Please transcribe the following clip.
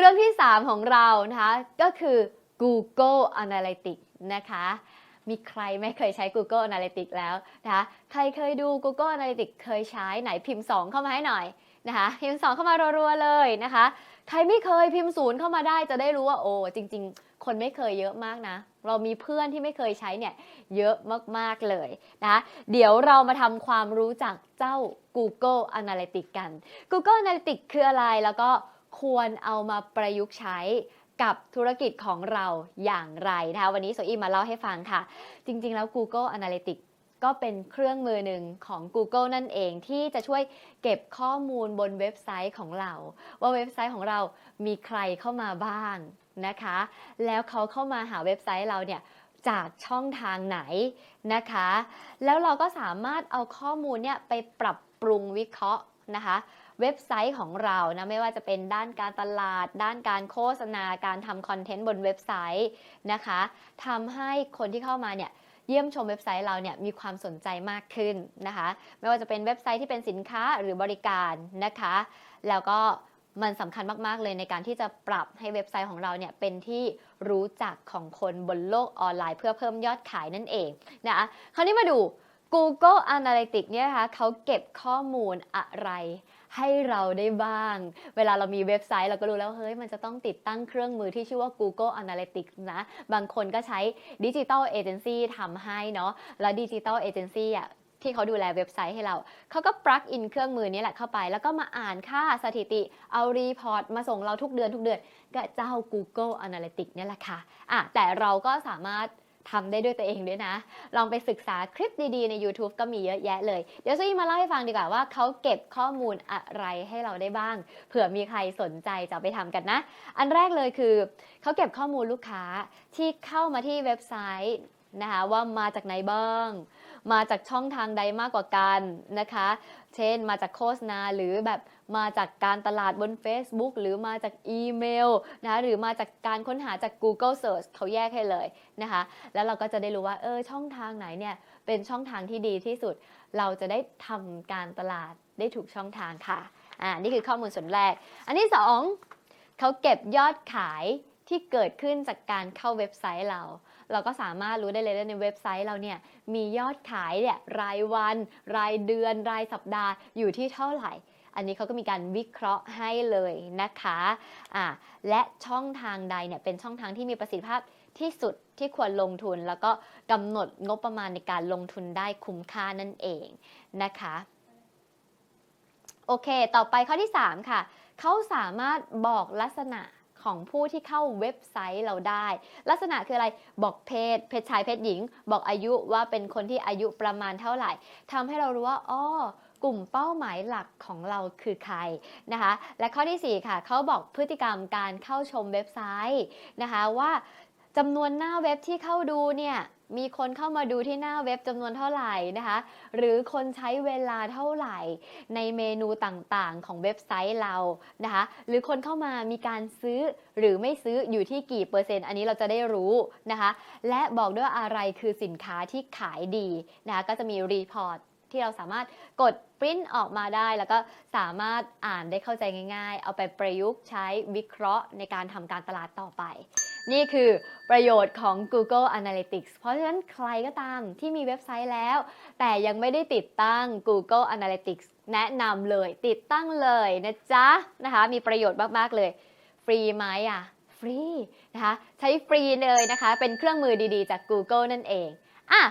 เรื่องที่ 3 ของเรานะคะก็คือ Google Analytics นะคะมีใครไม่เคยใช้ Google Analytics แล้วนะคะใครเคยดู Google Analytics เคยใช้ไหนพิมพ์ 2 เข้ามาให้หน่อยนะคะพิมพ์ 2 เข้ามารัวๆเลยนะคะ ใครไม่เคยพิมพ์ศูนย์เข้ามาได้จะได้รู้ว่าโอ้จริง ๆ คนไม่เคยเยอะมากนะ เรามีเพื่อนที่ไม่เคยใช้เนี่ยเยอะมากๆเลยนะคะเดี๋ยวเรามาทำความรู้จักเจ้า Google Analytics กัน Google Analytics คืออะไรแล้วก็ ควรเอามาประยุกต์ใช้กับธุรกิจของเราอย่างไรนะคะวันนี้โซอีมาเล่าให้ฟังค่ะ จริงๆ แล้ว Google Analytics ก็เป็นเครื่องมือหนึ่งของ Google นั่นเองที่จะช่วยเก็บข้อมูลบนเว็บไซต์ของเรา ว่าเว็บไซต์ของเรามีใครเข้ามาบ้างนะคะ แล้วเขาเข้ามาหาเว็บไซต์เราเนี่ยจากช่องทางไหนนะคะ แล้วเราก็สามารถเอาข้อมูลเนี่ยไปปรับปรุงวิเคราะห์นะคะ เว็บไซต์ของเรานะไม่ว่าจะเป็นด้านการตลาด ด้านการโฆษณาการทำคอนเทนต์บนเว็บไซต์นะคะทำให้คนที่เข้ามาเนี่ยเยี่ยมชมเว็บไซต์เราเนี่ยมีความสนใจมากขึ้นนะคะ ไม่ว่าจะเป็นเว็บไซต์ที่เป็นสินค้าหรือบริการนะคะ แล้วก็มันสำคัญมากๆเลยในการที่จะปรับให้เว็บไซต์ของเราเนี่ยเป็นที่รู้จักของคนบนโลกออนไลน์ เพื่อเพิ่มยอดขายนั่นเองนะคะคราวนี้มาดู Google Analytics เนี่ยนะคะเขาเก็บข้อมูลอะไรให้เราได้บ้าง เวลาเรามีเว็บไซต์เราก็รู้แล้วเฮ้ยมันจะต้องติดตั้งเครื่องมือที่ชื่อว่า Google Analytics นะ บางคนก็ใช้ Digital Agency ทำให้เนาะ แล้ว Digital Agency อะที่เขาดูแลเว็บไซต์ให้เรา เขาก็ปลั๊กอินเครื่องมือนี้แหละเข้าไป แล้วก็มาอ่านค่าสถิติ เอารีพอร์ตมาส่งเราทุกเดือนทุกเดือน ก็เจ้า Google Analytics เนี่ยแหละค่ะอะแต่เราก็สามารถ ทำได้ด้วยตัวเองด้วยนะ ลองไปศึกษาคลิปดีๆ ใน YouTube ก็มีเยอะแยะเลย เดี๋ยวซุยมาเล่าให้ฟังดีกว่าว่าเขาเก็บข้อมูลอะไรให้เราได้บ้าง เผื่อมีใครสนใจจะไปทำกันนะ อันแรกเลยคือ เขาเก็บข้อมูลลูกค้าที่เข้ามาที่เว็บไซต์นะคะว่ามาจากไหนบ้าง มาจากช่องทางใดมากกว่ากันนะคะ เช่นมาจากโฆษณาหรือแบบมาจากการตลาดบน Facebook หรือมาจากอีเมลนะคะหรือมาจากการค้นหาจาก Google Search เขาแยกให้เลยนะคะ แล้วเราก็จะได้รู้ว่าเออช่องทางไหนเนี่ยเป็นช่องทางที่ดีที่สุด เราจะได้ทำการตลาดได้ถูกช่องทางค่ะอ่านี่คือข้อมูลส่วนแรก อันที่สองเขาเก็บยอดขายที่เกิดขึ้นจากการเข้าเว็บไซต์เรา เราก็สามารถรู้ได้เลยในเว็บไซต์เราเนี่ยมียอดขายเนี่ยรายวัน รายเดือน รายสัปดาห์อยู่ที่เท่าไหร่ อันนี้เขาก็มีการวิเคราะห์ให้เลยนะคะอ่าและช่องทางใดเนี่ยเป็นช่องทางที่มีประสิทธิภาพที่สุดที่ควรลงทุน แล้วก็กำหนดงบประมาณในการลงทุนได้คุ้มค่านั่นเองนะคะโอเค ต่อไปข้อที่ 3 ค่ะ เขาสามารถบอกลักษณะ ของผู้ที่เข้าเว็บไซต์เราได้ ลักษณะคืออะไรบอกเพศ เพศชายเพศหญิง บอกอายุว่าเป็นคนที่อายุประมาณเท่าไหร่ทำให้เรารู้ว่าอ้อกลุ่มเป้าหมายหลักของเราคือใครนะคะ และข้อที่ 4 ค่ะเขาบอกพฤติกรรมการเข้าชมเว็บไซต์นะคะว่าจำนวนหน้าเว็บที่เข้าดูเนี่ย มีคนเข้ามาดูที่หน้าเว็บจำนวนเท่าไหร่นะคะ หรือคนใช้เวลาเท่าไหร่ ในเมนูต่างๆ ของเว็บไซต์เรานะคะ หรือคนเข้ามามีการซื้อหรือไม่ซื้ออยู่ที่กี่เปอร์เซ็นต์ อันนี้เราจะได้รู้นะคะ และบอกด้วยอะไรคือสินค้าที่ขายดีนะคะก็จะมีรีพอร์ตที่เราสามารถกดปริ้นออกมาได้ แล้วก็สามารถอ่านได้เข้าใจง่าย ๆ เอาไปประยุกต์ใช้วิเคราะห์ในการทำการตลาดต่อไป นี่คือประโยชน์ของ Google Analytics เพราะฉะนั้นใครก็ตามที่มีเว็บไซต์แล้ว แต่ยังไม่ได้ติดตั้ง Google Analytics แนะนำเลยติดตั้งเลยนะจ๊ะนะคะมีประโยชน์มาก ๆ เลย ฟรีไหมอะ ฟรีนะคะใช้ฟรีเลยนะคะ เป็นเครื่องมือดีๆ จาก Google นั่นเองอะ